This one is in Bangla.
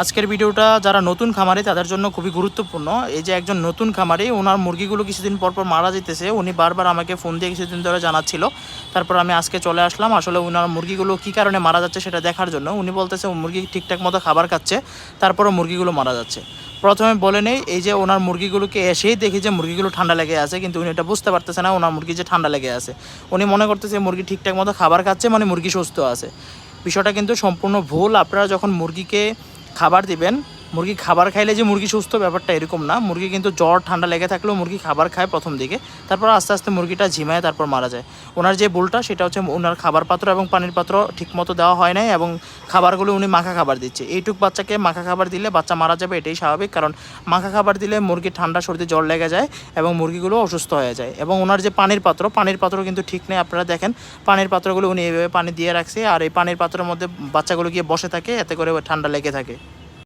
আজকের ভিডিওটা যারা নতুন খামারে, তাদের জন্য খুবই গুরুত্বপূর্ণ। এই যে একজন নতুন খামারি, ওনার মুরগিগুলো কিছুদিন পর পর মারা যেতেছে। উনি বারবার আমাকে ফোন দিয়ে কিছুদিন ধরে জানাচ্ছিল। তারপর আমি আজকে চলে আসলাম। আসলে ওনার মুরগিগুলো কী কারণে মারা যাচ্ছে সেটা দেখার জন্য। উনি বলতেছে মুরগি ঠিকঠাক মতো খাবার খাচ্ছে। তারপরও মুরগিগুলো মারা যাচ্ছে। প্রথমে বলে নেই, এই যে ওনার মুরগিগুলোকে এসেই দেখি যে মুরগিগুলো ঠান্ডা লেগে আছে। কিন্তু উনি এটা বুঝতে পারতেছে না, ওনার মুরগি যে ঠান্ডা লেগে আছে। উনি মনে করতেছে, মুরগি ঠিকঠাক মতো খাবার খাচ্ছে মানে মুরগি সুস্থ আছে। বিষয়টা কিন্তু সম্পূর্ণ ভুল। আপনারা যখন মুরগিকে খাবার দিবেন। মুরগি খাবার খাইলে যে মুরগি সুস্থ, ব্যাপারটা এরকম না। মুরগি কিন্তু জ্বর, ঠান্ডা লেগে থাকলেও মুরগি খাবার খায় প্রথম দিকে। তারপর আস্তে আস্তে মুরগিটা ঝিমায় তারপর মারা যায়। ওনার যে ভুলটা, সেটা হচ্ছে ওনার খাবার পাত্র এবং পানির পাত্র ঠিকমতো দেওয়া হয় নাই এবং খাবারগুলো উনি মাখা খাবার দিচ্ছে। এইটুক বাচ্চাকে মাখা খাবার দিলে বাচ্চা মারা যাবে, এটাই স্বাভাবিক। কারণ মাখা খাবার দিলে মুরগি ঠান্ডা, সর্দি, জ্বর লেগে যায় এবং মুরগিগুলো অসুস্থ হয়ে যায়। এবং ওনার যে পানির পাত্র পানির পাত্র কিন্তু ঠিক নেই, আপনারা দেখেন। পানির পাত্রগুলো উনি এইভাবে পানি দিয়ে রাখছে আর এই পানির পাত্রের মধ্যে বাচ্চাগুলো গিয়ে বসে থাকে, এতে করে ঠান্ডা লেগে থাকে।